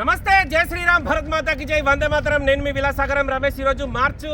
నమస్తే జై శ్రీరామ్ భరత్ మాతాకి జై. వందే మాతరం. నేను మీ విలాసాగరం రమేష్. ఈరోజు మార్చు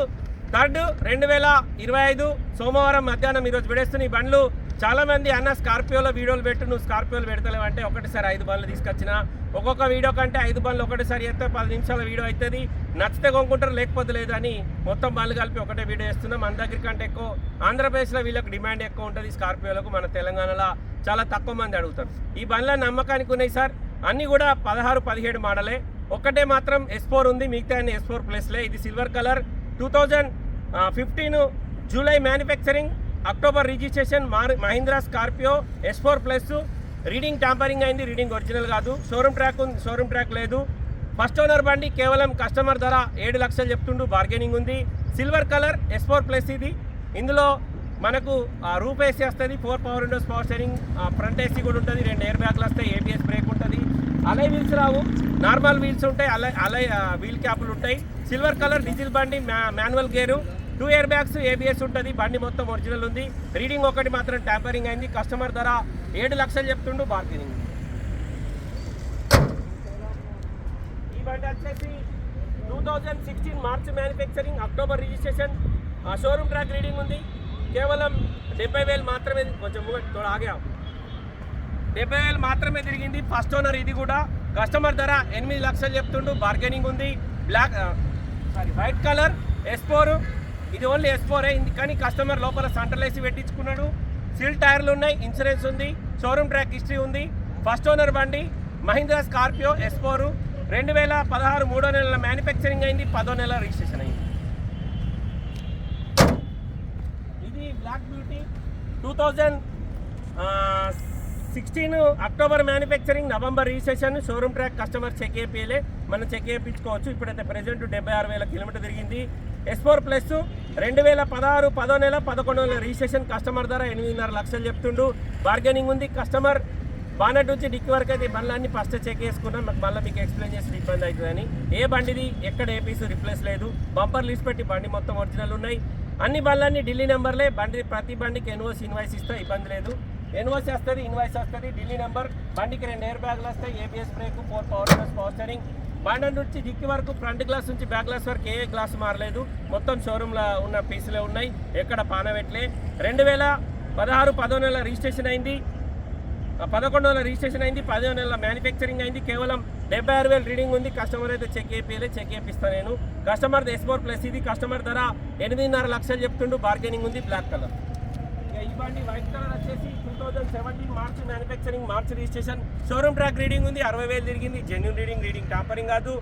థర్డ్ రెండు వేల ఇరవై ఐదు సోమవారం మధ్యాహ్నం ఈరోజు పెడేస్తున్న ఈ బండ్లు. చాలామంది అన్న స్కార్పియోలో వీడియోలు పెట్టు నువ్వు స్కార్పియోలు పెడతలేవు అంటే ఒకటిసారి ఐదు బండ్లు తీసుకొచ్చిన. ఒక్కొక్క వీడియో కంటే ఐదు బండ్లు ఒకటిసారి చేస్తే పది నిమిషాల వీడియో అవుతుంది నచ్చితే కొనుక్కుంటారు లేకపోతే లేదు అని మొత్తం బండ్లు కలిపి ఒకటే వీడియో వేస్తున్నాం మన దగ్గర కంటే ఎక్కువ ఆంధ్రప్రదేశ్లో వీళ్ళకి డిమాండ్ ఎక్కువ ఉంటుంది స్కార్పియోలకు మన తెలంగాణలో. చాలా తక్కువ మంది అడుగుతారు. ఈ బండ్ల నమ్మకానికి ఉన్నాయి సార్. అన్నీ కూడా పదహారు పదిహేడు మోడలే. ఒక్కటే మాత్రం ఎస్ ఫోర్ ఉంది మిగతా అన్ని ఎస్ ఫోర్ ప్లస్లే. ఇది silver colour. Two thousand fifteen July manufacturing October registration Mahindra Scorpio S four plus. Reading tampering అయింది రీడింగ్ ఒరిజినల్ కాదు. షోరూమ్ ట్రాక్ ఉంది షోరూమ్ ట్రాక్ లేదు. ఫస్ట్ ఓనర్ బండి కేవలం కస్టమర్ ధర ఏడు లక్షలు చెప్తుండు బార్గెనింగ్ ఉంది. Silver colour S four plus ఇది. ఇందులో మనకు రూప్ ఏసీ వస్తుంది four power windows power steering front AC కూడా ఉంటుంది రెండు ఎయిర్ బ్యాగ్లు వస్తాయి ఏబిఎస్ బ్రేక్ ఉంటుంది. అలై వీల్స్ రావు. నార్మల్ వీల్స్ ఉంటాయి అలై అలై వీల్ క్యాప్లు ఉంటాయి. సిల్వర్ కలర్ డీజిల్ బండి manual gear two air bags ABS ఉంటుంది బండి మొత్తం ఒరిజినల్ ఉంది. రీడింగ్ ఒకటి మాత్రం ట్యాంపరింగ్ అయింది. కస్టమర్ ధర ఏడు లక్షలు చెప్తుండు బార్గెనింగ్ ఈ బండి వచ్చేసి two thousand sixteen March manufacturing October registration showroom track reading ఉంది. కేవలం డెబ్బై వేలు మాత్రమే కొంచెం తోడు ఆగాం. డెబ్బై వేలు మాత్రమే తిరిగింది ఫస్ట్ ఓనర్ ఇది కూడా. కస్టమర్ ధర ఎనిమిది లక్షలు చెప్తుండు బార్గెనింగ్ ఉంది. Black sorry white colour S ఇది ఓన్లీ ఎస్ ఫోరే కానీ కస్టమర్ లోపల సంటలేసి పెట్టించుకున్నాడు. సీల్ టైర్లు ఉన్నాయి ఇన్సూరెన్స్ ఉంది షోరూమ్ ట్రాక్ హిస్టరీ ఉంది. ఫస్ట్ ఓనర్ బండి మహీంద్రా స్కార్పియో ఎస్ ఫోరు రెండు వేల పదహారు మూడో నెలల మ్యానుఫ్యాక్చరింగ్ అయింది పదో నెల రిజిస్ట్రేషన్ అయింది ఇది black beauty two thousand sixteen October manufacturing November registration showroom track customer check చేపియలే మనం చెక్ చేయించుకోవచ్చు. ఇప్పుడైతే ప్రజెంట్ డెబ్బై ఆరు వేల కిలోమీటర్ తిరిగింది. ఎస్ ఫోర్ ప్లస్ రెండు వేల పదహారు పదో నెల పదకొండు నెల రిజిస్ట్రేషన్ కస్టమర్ ధర ఎనిమిదిన్నర లక్షలు చెప్తుండు. బార్గెనింగ్ ఉంది. కస్టమర్ బానట్ నుంచి డిక్కి వరకు అయితే బండ్లన్నీ ఫస్ట్ చెక్ చేసుకున్నాం. మాకు మళ్ళీ మీకు ఎక్స్ప్లెయిన్ చేసి ఇబ్బంది అవుతుందని. ఏ బండిది ఎక్కడ ఏ రిప్లేస్ లేదు. బంపర్ లీస్ పెట్టి బండి మొత్తం ఒరిజినల్ ఉన్నాయి. అన్ని బండ్లన్నీ ఢిల్లీ నెంబర్లే. బండి ప్రతి బండికి ఎన్ఓసి ఇన్వాయిస్ ఇస్తే ఇబ్బంది లేదు. ఎన్ఓసి వస్తుంది ఇన్వాయిస్ వస్తుంది ఢిల్లీ నెంబర్. బండికి రెండు ఎయిర్ బ్యాగ్లు వస్తాయి ABS brake four power glass power steering. బండి నుంచి దిక్కి వరకు ఫ్రంట్ గ్లాస్ నుంచి బ్యాక్ గ్లాస్ వరకు ఏ గ్లాస్ మారలేదు. మొత్తం షోరూంలో ఉన్న పీసులే ఉన్నాయి. ఎక్కడ పానవెట్లే రెండు వేల పదహారు పదో నెల రిజిస్ట్రేషన్ అయింది. పదకొండు నెలల రిజిస్ట్రేషన్ అయింది. పదో నెలల మ్యానుఫ్యాక్చరింగ్ అయింది. కేవలం డెబ్బై ఆరు వేలు రీడింగ్ ఉంది. కస్టమర్ అయితే చెక్ చేపియలే చెక్ చేపిస్తాను నేను. కస్టమర్ ఎస్ ఫోర్ ప్లస్ ఇది. కస్టమర్ ధర ఎనిమిదిన్నర లక్షలు చెప్తుండు. బార్గెనింగ్ ఉంది బ్లాక్ కలర్ ఇక ఈ బండి వైట్ కలర్ వచ్చేసి two thousand seventeen March manufacturing March registration showroom track reading ఉంది. అరవై వేలు తిరిగింది. జెన్యున్ రీడింగ్ రీడింగ్ టాపరింగ్ కాదు.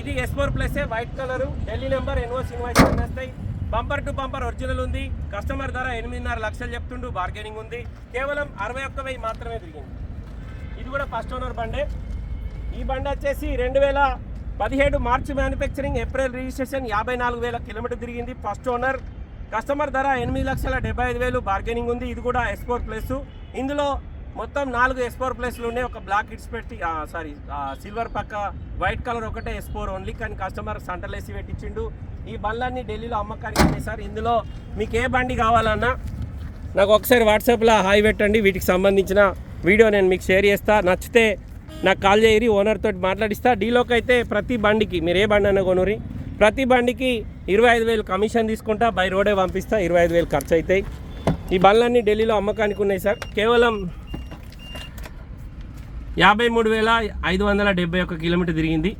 ఇది S four plus white colour Delhi number ఎన్ఓస్ invoice వస్తాయి బంపర్ టు బంపర్ ఒరిజినల్ ఉంది. కస్టమర్ ధర ఎనిమిదిన్నర లక్షలు చెప్తుండు. బార్గెనింగ్ ఉంది. కేవలం అరవై ఒక్క వెయ్యి మాత్రమే తిరిగింది. ఇది కూడా ఫస్ట్ ఓనర్ బండే. ఈ బండి వచ్చేసి రెండు వేల పదిహేడు మార్చి మ్యానుఫ్యాక్చరింగ్ ఏప్రిల్ రిజిస్ట్రేషన్ యాభై నాలుగు వేల కిలోమీటర్ తిరిగింది. ఫస్ట్ ఓనర్ కస్టమర్ ధర ఎనిమిది లక్షల డెబ్బై ఐదు వేలు బార్గెనింగ్ ఉంది. ఇది కూడా ఎస్పోర్ ప్లస్. ఇందులో మొత్తం నాలుగు ఎస్పోర్ ప్లస్లు ఉన్నాయి. ఒక బ్లాక్ ఇట్స్ పెట్టి సారీ సిల్వర్ పక్క వైట్ కలర్ ఒకటే ఎస్పోర్ ఓన్లీ కానీ కస్టమర్ సంటలేసి పెట్టించిండు. ఈ బండ్లన్నీ ఢిల్లీలో అమ్మకానికి ఉన్నాయి సార్. ఇందులో మీకు ఏ బండి కావాలన్నా నాకు ఒకసారి వాట్సాప్లో హాయ్ పెట్టండి. వీటికి సంబంధించిన వీడియో నేను మీకు షేర్ చేస్తా. నచ్చితే నాకు కాల్ చేయరి ఓనర్ తోటి మాట్లాడిస్తా. డీలోకి అయితే ప్రతి బండికి మీరు ఏ బండి అన్న కొనురి ప్రతి బండికి ఇరవై ఐదు వేలు కమిషన్ తీసుకుంటా బై రోడే పంపిస్తా ఇరవై ఐదు వేలు ఖర్చు అవుతాయి ఈ బండ్లన్నీ ఢిల్లీలో అమ్మకానికి ఉన్నాయి సార్. కేవలం యాభై మూడు వేల ఐదు వందల డెబ్బై ఒక్క కిలోమీటర్ తిరిగింది.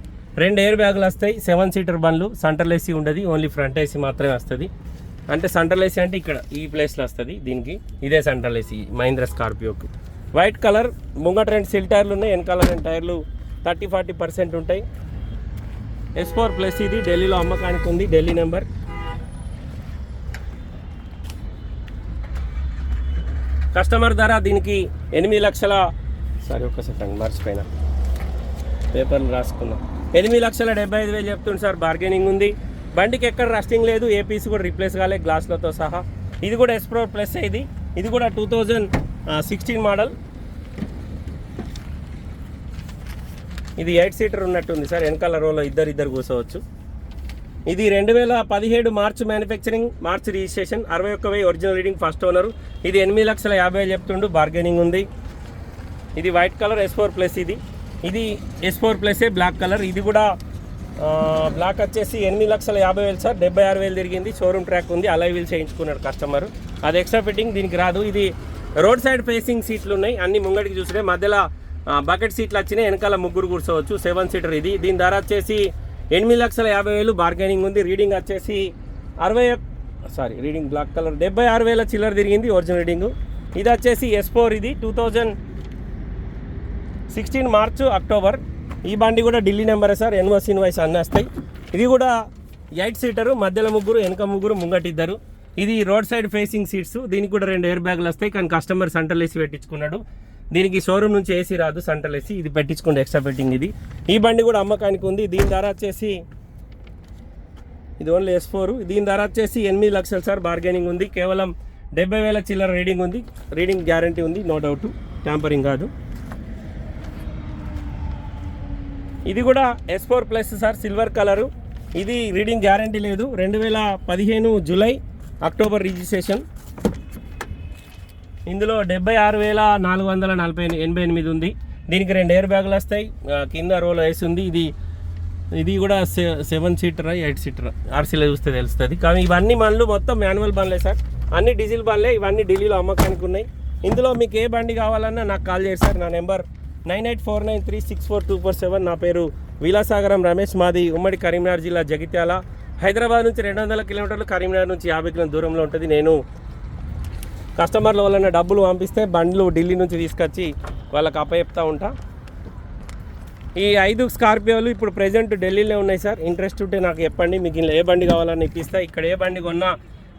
రెండు ఎయిర్ బ్యాగులు వస్తాయి సెవెన్ సీటర్ బండ్లు. సెంట్రల్ ఏసీ ఉండదు ఓన్లీ ఫ్రంట్ ఏసీ మాత్రమే వస్తుంది. అంటే సెంట్రల్ ఏసీ అంటే ఇక్కడ ఈ ప్లేస్లో వస్తుంది దీనికి. ఇదే సెంట్రల్ ఏసీ మహీంద్రా స్కార్పియోకి. వైట్ కలర్ ముంగట రెండు సిల్ టైర్లు ఉన్నాయి వెనకాల రెండు టైర్లు థర్టీ ఫార్టీ పర్సెంట్ ఉంటాయి. ఎస్ ఫోర్ ప్లస్ ఇది ఢిల్లీలో అమ్మకానికి ఉంది ఢిల్లీ నెంబర్. కస్టమర్ ధర దీనికి ఎనిమిది లక్షల సారీ ఒక్క సెకండ్ మర్చిపోయిన. పేపర్లు రాసుకున్నా. ఎనిమిది లక్షల డెబ్బై ఐదు వేలు చెప్తుంది సార్ బార్గెనింగ్ ఉంది. బండికి ఎక్కడ రస్టింగ్ లేదు ఏ పీస్ కూడా రీప్లేస్ కాలే గ్లాస్లతో సహా. ఇది కూడా ఎస్ప్రో ప్లస్ ఇది. ఇది కూడా టూ థౌజండ్ సిక్స్టీన్ మోడల్ ఇది ఎయిట్ సీటర్ ఉన్నట్టుంది సార్. వెనకాల రోలో ఇద్దరు ఇద్దరు కూర్చోవచ్చు. ఇది రెండు వేల పదిహేడు మార్చ్ మ్యానుఫ్యాక్చరింగ్ మార్చ్ రిజిస్ట్రేషన్ అరవై ఒక్క వెయ్యి ఒరిజినల్ రీడింగ్ ఫస్ట్ ఓనర్ ఇది ఎనిమిది లక్షల యాభై చెప్తుండు బార్గెనింగ్ ఉంది. ఇది white colour S four plus ఇది. ఇది ఎస్ ఫోర్ ప్లస్ఏ బ్లాక్ కలర్ ఇది కూడా బ్లాక్ వచ్చేసి ఎనిమిది లక్షల యాభై వేలు సార్. డెబ్బై ఆరు వేలు తిరిగింది. షోరూమ్ ట్రాక్ ఉంది. అలై వీల్ చేయించుకున్నాడు కస్టమర్ అది ఎక్స్ట్రా ఫిట్టింగ్ దీనికి రాదు. ఇది రోడ్ సైడ్ ఫేసింగ్ సీట్లు ఉన్నాయి. అన్ని ముంగడికి చూసినాయి మధ్యలో బకెట్ సీట్లు వచ్చినాయి వెనకాల ముగ్గురు కూర్చోవచ్చు సెవెన్ సీటర్ ఇది. దీని ధర వచ్చేసి ఎనిమిది లక్షల యాభై వేలు బార్గెనింగ్ ఉంది రీడింగ్ వచ్చేసి అరవై సారీ రీడింగ్ బ్లాక్ కలర్ డెబ్బై ఆరు వేల చిల్లర తిరిగింది ఒరిజినల్ రీడింగ్ ఇది వచ్చేసి ఎస్ ఫోర్ ఇది two thousand sixteen March October ఈ బండి కూడా ఢిల్లీ నెంబరే సార్ ఎన్వస్ ఇన్వాయిస్ అన్నీ వస్తాయి. ఇది కూడా ఎయిట్ సీటరు మధ్యలో ముగ్గురు వెనక ముగ్గురు ముంగటిద్దరు. ఇది రోడ్ సైడ్ ఫేసింగ్ సీట్స్ దీనికి కూడా రెండు ఎయిర్ బ్యాగులు వస్తాయి కానీ కస్టమర్ సెంటర్లేసి పెట్టించుకున్నాడు. దీనికి షోరూమ్ నుంచి ఏసీ రాదు సంటలు ఏసీ ఇది పెట్టించుకోండి ఎక్స్ట్రా ఫిట్టింగ్ ఇది. ఈ బండి కూడా అమ్మకానికి ఉంది. దీని ధర వచ్చేసి ఇది ఓన్లీ ఎస్ ఫోర్ దీని ధర వచ్చేసి ఎనిమిది లక్షలు సార్ బార్గెనింగ్ ఉంది. కేవలం డెబ్బై వేల చిల్లర రీడింగ్ ఉంది. రీడింగ్ గ్యారంటీ ఉంది నో డౌట్ ట్యాంపరింగ్ కాదు. ఇది కూడా S four plus sir silver colour ఇది రీడింగ్ గ్యారంటీ లేదు. రెండు వేల పదిహేను జూలై అక్టోబర్ రిజిస్ట్రేషన్ ఇందులో డెబ్బై ఆరు వేల నాలుగు వందల నలభై ఎనభై ఎనిమిది ఉంది. దీనికి రెండు ఎయిర్ బ్యాగులు వస్తాయి. కింద రోల్ వేసి ఉంది. ఇది ఇది కూడా సె సెవెన్ సీటర్ ఎయిట్ సీటర్ ఆర్సీలో చూస్తే తెలుస్తుంది. కానీ ఇవన్నీ బండ్లు మొత్తం మాన్యువల్ బండ్లే సార్. అన్ని డీజిల్ బండ్లే. ఇవన్నీ ఢిల్లీలో అమ్మకానికి ఉన్నాయి. ఇందులో మీకు ఏ బండి కావాలన్నా నాకు కాల్ చేయండి సార్. నా number nine eight four nine three six four two four seven. నా పేరు విలాసాగరం రమేష్. మాది ఉమ్మడి కరీంనగర్ జిల్లా జగిత్యాల. హైదరాబాద్ నుంచి రెండు వందల కిలోమీటర్లు కరీంనగర్ నుంచి యాభై కిలోమీటర్ దూరంలో ఉంటుంది. నేను కస్టమర్ల వలన డబ్బులు పంపిస్తే బండ్లు ఢిల్లీ నుంచి తీసుకొచ్చి వాళ్ళకి అప్పచెప్తా ఉంటా. ఈ ఐదు స్కార్పియోలు ఇప్పుడు ప్రెజెంట్ ఢిల్లీలో ఉన్నాయి సార్. ఇంట్రెస్ట్ ఉంటే నాకు చెప్పండి. మీకు ఇలా ఏ బండి కావాలని ఇప్పిస్తా. ఇక్కడ ఏ బండి కొన్నా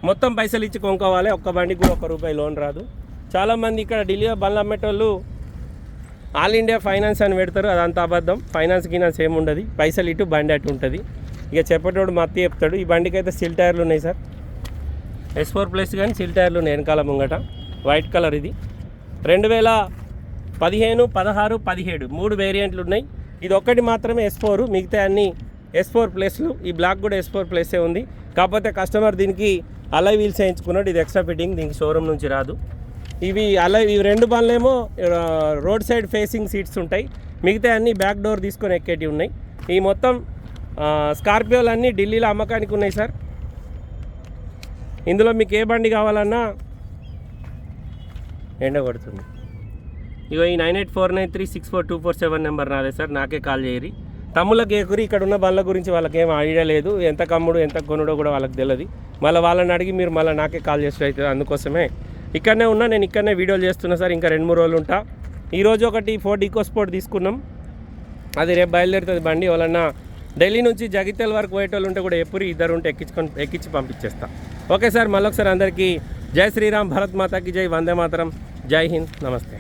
మొత్తం పైసలు ఇచ్చి కొనుక్కోవాలి. ఒక్క బండికి కూడా ఒక్క రూపాయి లోన్ రాదు. చాలామంది ఇక్కడ ఢిల్లీలో బండ్లు అమ్మేటోళ్ళు ఆల్ ఇండియా ఫైనాన్స్ అని పెడతారు. అదంతా అబద్ధం. ఫైనాన్స్ గినాన్స్ ఏమి ఉండదు పైసలు ఇటు బండి అటు ఉంటుంది. ఇక చెప్పేటోడు మత్తి చెప్తాడు. ఈ బండికి అయితే సిల్ టైర్లు ఉన్నాయి సార్. ఎస్ ఫోర్ ప్లస్ కానీ సిల్ టైర్లు వెనకాల ముంగట. వైట్ కలర్ ఇది. రెండు వేల పదిహేను పదహారు పదిహేడు మూడు వేరియంట్లు ఉన్నాయి. ఇది ఒక్కటి మాత్రమే ఎస్ ఫోర్ మిగతా అన్ని ఎస్ ఫోర్ ప్లస్లు ఈ బ్లాక్ కూడా ఎస్ ఫోర్ ప్లస్సే ఉంది. కాకపోతే కస్టమర్ దీనికి అలై వీల్స్ వేయించుకున్నాడు. ఇది ఎక్స్ట్రా ఫిట్టింగ్ దీనికి షోరూమ్ నుంచి రాదు. ఇవి అలా ఇవి రెండు బండ్లేమో రోడ్ సైడ్ ఫేసింగ్ సీట్స్ ఉంటాయి. మిగతా అన్ని బ్యాక్ డోర్ తీసుకొని ఎక్కేటివి ఉన్నాయి. ఈ మొత్తం స్కార్పియోలన్నీ స్కార్పియోలు అన్నీ ఢిల్లీలో అమ్మకానికి ఉన్నాయి సార్ ఇందులో మీకు ఏ బండి కావాలన్నా ఎండ కొడుతుంది. ఇగో ఈ nine eight four nine three six four two four seven number నాదే సార్ నాకే కాల్ చేయరి. తమ్ముళ్ళకి ఏకురి ఇక్కడ ఉన్న బళ్ళ గురించి వాళ్ళకి ఏం ఐడియా లేదు. ఎంత కమ్ముడు ఎంత కొనుడో కూడా వాళ్ళకి తెలియదు మళ్ళీ వాళ్ళని అడిగి మీరు మళ్ళీ నాకే కాల్ చేసి అవుతుంది అందుకోసమే. ఇక్కడనే ఉన్నా నేను ఇక్కడనే వీడియోలు చేస్తున్నా సార్ ఇంకా రెండు మూడు రోజులు ఉంటా. ఈరోజు ఒకటి ఫోర్ ఈకో స్పోర్ట్ తీసుకున్నాం. అది రేపు బయలుదేరుతుంది బండి. వాళ్ళన్నా ఢిల్లీ నుంచి జగిత్యాల వరకు పోయేటోళ్ళు ఉంటే కూడా ఎప్పుడు ఇద్దరు ఉంటే ఎక్కించుకొని ఎక్కించి పంపించేస్తాను ఓకే సార్ మళ్ళొకసారి అందరికీ జై శ్రీరామ్ భరత్ మాతాకి జై వందే మాతరం జై హింద్ నమస్తే